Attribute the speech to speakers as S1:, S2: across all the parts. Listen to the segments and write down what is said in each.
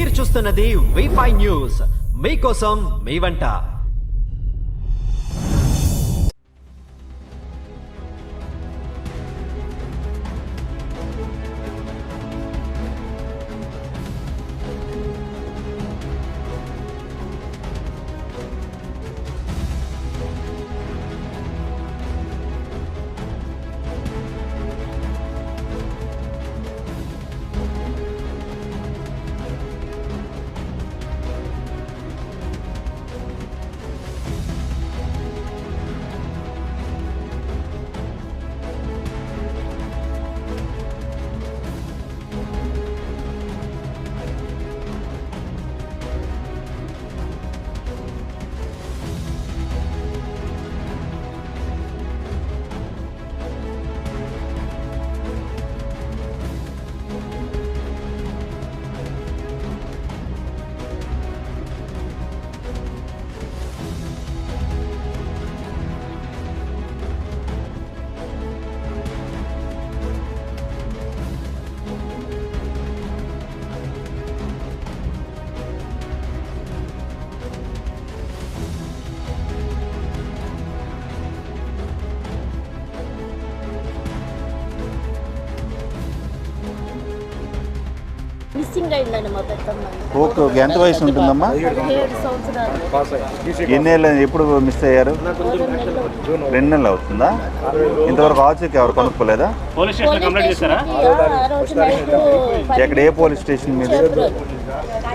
S1: మీరు చూస్తున్నది వి న్యూస్. మీకోసం మీ వంట.
S2: మిస్సింగ్ అయిందండి మా పెద్దమ్మ.
S3: Okay okay. ఎంత వయసు ఉంటుందమ్మా?
S2: పదిహేడు సంవత్సరాలు.
S3: ఎన్ని ఏళ్ళు ఎప్పుడు మిస్ అయ్యారు? రెండు నెలలు అవుతుందా? ఇంతవరకు ఆచూకీ ఎవరు కనుక్కోలేదా?
S4: పోలీస్ స్టేషన్ కంప్లైంట్ చేశారా?
S2: ఆ రోజు నైట్
S3: ఎక్కడ ఏ పోలీస్ స్టేషన్ మీద?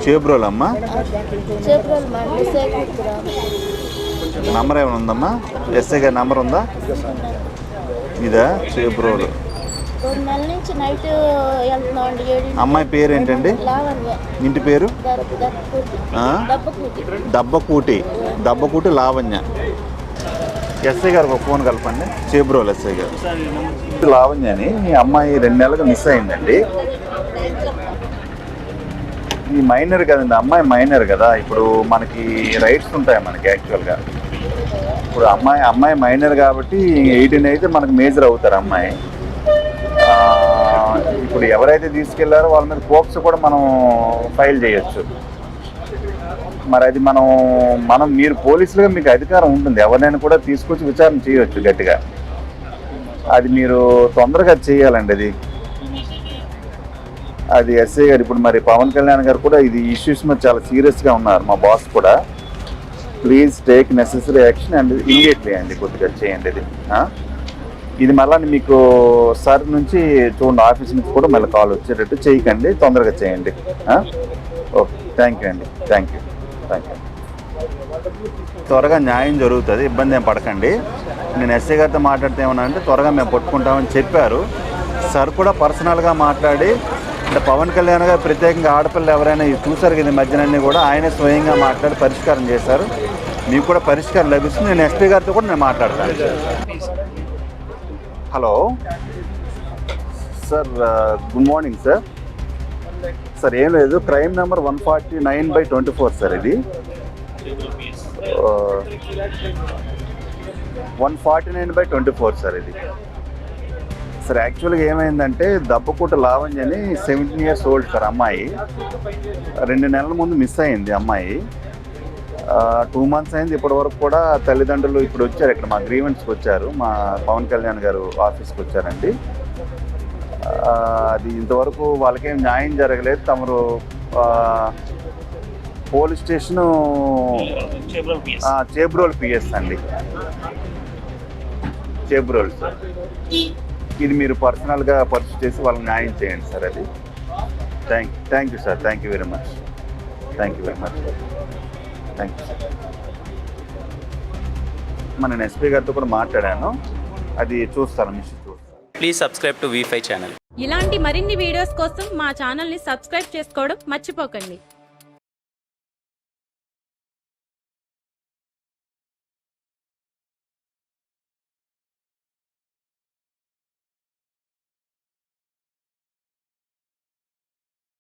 S3: చేబ్రోల్. అమ్మా
S2: మా
S3: నంబర్ ఏమైనా ఉందమ్మా? ఎస్ఐ గారి నంబర్ ఉందా? ఇదా? చేబ్రోల్.
S2: రెండు నెలల నుంచి నైట్ వెళ్తున్నాం అండి ఏడు
S3: అమ్మాయి పేరు ఏంటండి?
S2: లావణ్య.
S3: ఇంటి పేరు?
S2: దెబ్బకూటి.
S3: దబ్బకూటి. లావణ్య. ఎస్ఐ గారికి ఒక ఫోన్ కలపండి. చేబ్రోల్ ఎస్ఐ గారు. లావణ్య అని. మీ అమ్మాయి రెండు నెలలుగా మిస్ అయిందండి. ఈ మైనర్ కదండి అమ్మాయి మైనర్ కదా. ఇప్పుడు మనకి రైట్స్ ఉంటాయి మనకి యాక్చువల్గా ఇప్పుడు అమ్మాయి అమ్మాయి మైనర్ కాబట్టి ఎయిటీన్ అయితే మనకు మేజర్ అవుతారు అమ్మాయి. ఇప్పుడు ఎవరైతే తీసుకెళ్ళారో వాళ్ళ మీద కోప్స్ కూడా మనం ఫైల్ చేయొచ్చు. మరి అది మనం మనం మీరు పోలీసులుగా మీకు అధికారం ఉంటుంది. ఎవరినైనా కూడా తీసుకొచ్చి విచారణ చేయొచ్చు గట్టిగా. అది మీరు తొందరగా చేయాలండి అది. అది ఎస్ఐ గారు ఇప్పుడు మరి పవన్ కళ్యాణ్ గారు కూడా ఇది ఇష్యూస్ మీద చాలా సీరియస్గా ఉన్నారు మా బాస్ కూడా. Please take necessary action and immediately అండి కొద్దిగా చేయండి ఇది ఇది మళ్ళీ మీకు సార్ నుంచి చూడండి ఆఫీస్ నుంచి కూడా మళ్ళీ కాల్ వచ్చేటట్టు చేయకండి తొందరగా చేయండి. ఓకే థ్యాంక్ యూ అండి థ్యాంక్ యూ థ్యాంక్ యూ. త్వరగా న్యాయం జరుగుతుంది ఇబ్బంది ఏం పడకండి. నేను ఎస్ఐ గారితో మాట్లాడితే ఏమన్నా అంటే త్వరగా మేము పట్టుకుంటామని చెప్పారు. సార్ కూడా పర్సనల్గా మాట్లాడి అంటే పవన్ కళ్యాణ్ గారు ప్రత్యేకంగా ఆడపిల్లలు ఎవరైనా చూసారు కదా మధ్యనన్నీ కూడా ఆయనే స్వయంగా మాట్లాడి పరిష్కారం చేశారు. మీకు కూడా పరిష్కారం లభిస్తుంది. నేను ఎస్పీ గారితో కూడా నేను మాట్లాడతాను. Hello. Sir good morning sir. Sir ఏం లేదు crime number one forty nine by twenty four sir ఇది. One forty nine by twenty four sir ఇది. సార్ యాక్చువల్గా ఏమైందంటే దబ్బకుట లావణ్య అని సెవెంటీన్ ఇయర్స్ ఓల్డ్ సార్ అమ్మాయి. రెండు నెలల ముందు మిస్ అయింది అమ్మాయి. టూ మంత్స్ అయింది ఇప్పటి వరకు కూడా తల్లిదండ్రులు ఇప్పుడు వచ్చారు. ఇక్కడ మా గ్రీవెంట్స్కి వచ్చారు. మా పవన్ కళ్యాణ్ గారు ఆఫీస్కి వచ్చారండి. అది ఇంతవరకు వాళ్ళకేం న్యాయం జరగలేదు. తమరు పోలీస్ స్టేషను
S4: చేబ్రోల్ పిఎస్
S3: ఆ, చేబ్రోల్ పిఎస్ అండి. చేబ్రోల్ సార్ ఇది మీరు పర్సనల్గా పర్చు చేసి వాళ్ళకి న్యాయం చేయండి సార్ అది. Thank thank you sir thank you very much thank you very much thank you sir మన ఎస్పీ గారితో కూడా మాట్లాడాను. అది చూస్తాను మిస్ చూస్తాను.
S5: Please subscribe to V five channel
S6: ఇలాంటి మరిన్ని వీడియోస్ కోసం మా ఛానల్ని సబ్స్క్రైబ్ చేసుకోవడం మర్చిపోకండి.